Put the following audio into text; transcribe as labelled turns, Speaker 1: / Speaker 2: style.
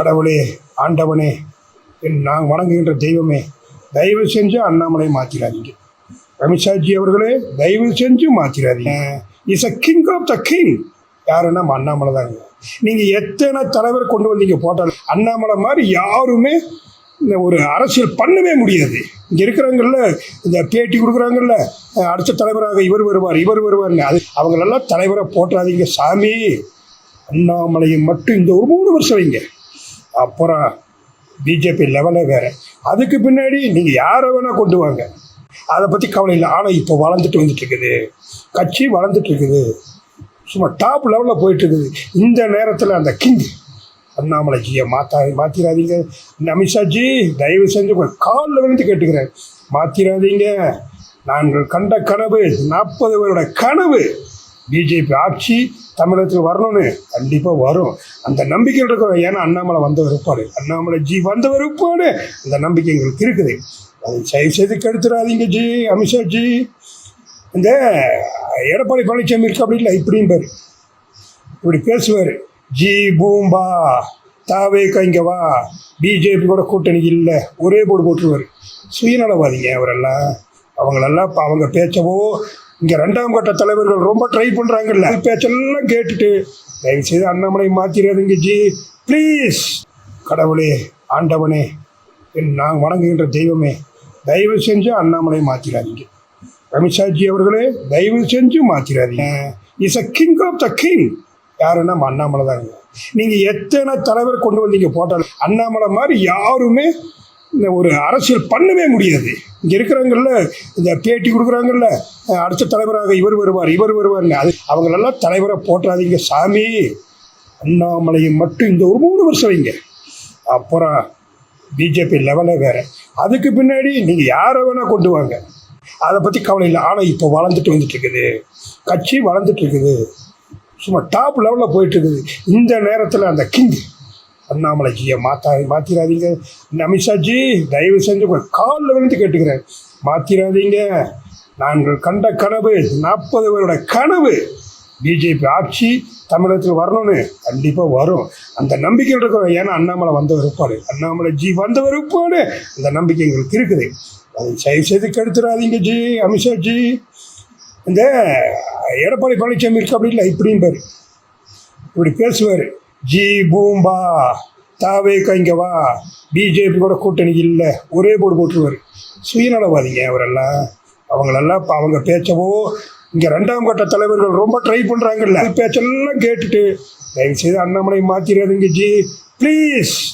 Speaker 1: கடவுளே ஆண்டவனே என் நான் வணங்குகின்ற தெய்வமே தயவு செஞ்சு அண்ணாமலை மாற்றிடாதீங்க அமித்ஷாஜி அவர்களே தயவு செஞ்சு மாற்றிடாதீங்க is a king of the king யாருன்னா நம்ம அண்ணாமலை தாங்க நீங்கள் எத்தனை தலைவர் கொண்டு வந்தீங்க போட்டாலும் அண்ணாமலை மாதிரி யாருமே இந்த ஒரு அரசியல் பண்ணவே முடியாது. இங்கே இருக்கிறவங்கள இந்த பேட்டி கொடுக்குறாங்கல்ல அடுத்த தலைவராக இவர் வருவார் இவர் வருவார்னு. அது அவங்களெல்லாம் தலைவரை போட்டாதீங்க சாமி. அண்ணாமலையை மட்டும் இந்த ஒரு மூணு வருஷம் வைங்க. அப்புறம் பிஜேபி லெவலே வேறு. அதுக்கு பின்னாடி நீங்கள் யாரை வேணால் கொண்டு வாங்க. அதை பற்றி கவலை இல்லை. ஆனால் இப்போ வளர்ந்துட்டு வந்துட்டு இருக்குது கட்சி வளர்ந்துட்டு இருக்குது சும்மா டாப் லெவலில் போயிட்டு இருக்குது இந்த நேரத்தில் அந்த கிங் அண்ணாமலைஜியை மாற்றா மாற்றிடாதீங்க அமித்ஷாஜி தயவு செஞ்சு காலில் விழுந்து கேட்டுக்கிறேன். மாற்றிடாதீங்க நாங்கள் கண்ட கனவு நாற்பது பேரோட கனவு. பிஜேபி ஆட்சி தமிழகத்தில் வரணும்னு கண்டிப்பாக வரும். அந்த நம்பிக்கை இருக்கிறோம் ஏன்னா அண்ணாமலை வந்த வெறுப்பாடு. அண்ணாமலை ஜி வந்த வெறுப்பாடு. அந்த நம்பிக்கை எங்களுக்கு இருக்குது. அதை தயவு செய்து கெடுத்துடாதீங்க ஜி அமித்ஷா ஜி. இந்த எடப்பாடி பழனிசாமி இருக்கு அப்படி இல்லை? இப்படியும் பாரு. இப்படி பேசுவார். ஜி பூம்பா தாவே இங்க வா. பிஜேபி கூட கூட்டணி இல்லை. ஒரே போர்டு போட்டுருவார். சுயநலவாதிங்க அவரெல்லாம். அவங்களெல்லாம் அவங்க பேச்சவோ இங்கே ரெண்டாம் கட்ட தலைவர்கள் ரொம்ப ட்ரை பண்ணுறாங்கல்ல பேச்செல்லாம் கேட்டுட்டு தயவு செய்து அண்ணாமலை மாற்றிடாதீங்க ஜி. ப்ளீஸ் கடவுளே ஆண்டவனே நான் வணங்குகின்ற தெய்வமே தயவு செஞ்சு அண்ணாமலை மாற்றிடாதீங்க அமித்ஷாஜி அவர்களே தயவு செஞ்சு மாற்றிடாதீங்க is a king of the king யாருன்னா அண்ணாமலை தாங்க நீங்கள் எத்தனை தலைவர் கொண்டு வந்தீங்க போட்டாலும் அண்ணாமலை மாதிரி யாருமே இந்த ஒரு அரசியல் பண்ணவே முடியாது. இங்கே இருக்கிறவங்கள இந்த பேட்டி கொடுக்குறாங்கல்ல அடுத்த தலைவராக இவர் வருவார் இவர் வருவார்னு. அது அவங்களெல்லாம் தலைவரை போட்டாதீங்க சாமி. அண்ணாமலையை மட்டும் இந்த ஒரு மூணு வருஷம் வைங்க. அப்புறம் பிஜேபி லெவலே வேறு. அதுக்கு பின்னாடி நீங்கள் யாரை வேணால் கொண்டு வாங்க. அதை பற்றி கவலை இல்லை. ஆனால் இப்போ வளர்ந்துட்டு வந்துட்டு இருக்குது கட்சி வளர்ந்துட்டு இருக்குது சும்மா டாப் லெவலில் போயிட்டு இருக்குது இந்த நேரத்தில் அந்த கிங் அண்ணாமலைஜியை மாற்றா மாற்றிடாதீங்க அமித்ஷாஜி தயவு செஞ்சு உங்கள் காலில் விழுந்து கேட்டுக்கிறேன். மாற்றிடாதீங்க நாங்கள் கண்ட கனவு நாற்பது பேரோட கனவு. பிஜேபி ஆட்சி தமிழகத்தில் வரணும்னு கண்டிப்பாக வரும். அந்த நம்பிக்கை இருக்கிறோம் ஏன்னா அண்ணாமலை வந்த விருப்பாடு அண்ணாமலை ஜி வந்த விருப்பாடு அந்த நம்பிக்கை எங்களுக்கு இருக்குது. அதை தயவு செய்து கெடுத்துடாதீங்க ஜி அமித்ஷா ஜி இந்த எடப்பாடி பழனிசாமி இருக்கு அப்படி இல்லை இப்படியும் பாரு. இப்படி பேசுவார். ஜி பூம்பா தாவே இங்க வா. பிஜேபி கூட கூட்டணி இல்லை. ஒரே போர்டு போட்டுருவார். சுயநலவாதிங்க அவரெல்லாம். அவங்களெல்லாம் இப்போ அவங்க பேச்சவோ இங்கே ரெண்டாம் கட்ட தலைவர்கள் ரொம்ப ட்ரை பண்ணுறாங்கல்ல பேச்செல்லாம் கேட்டுட்டு தயவு செய்து அண்ணாமலை மாற்றிடாதீங்க ஜி. ப்ளீஸ்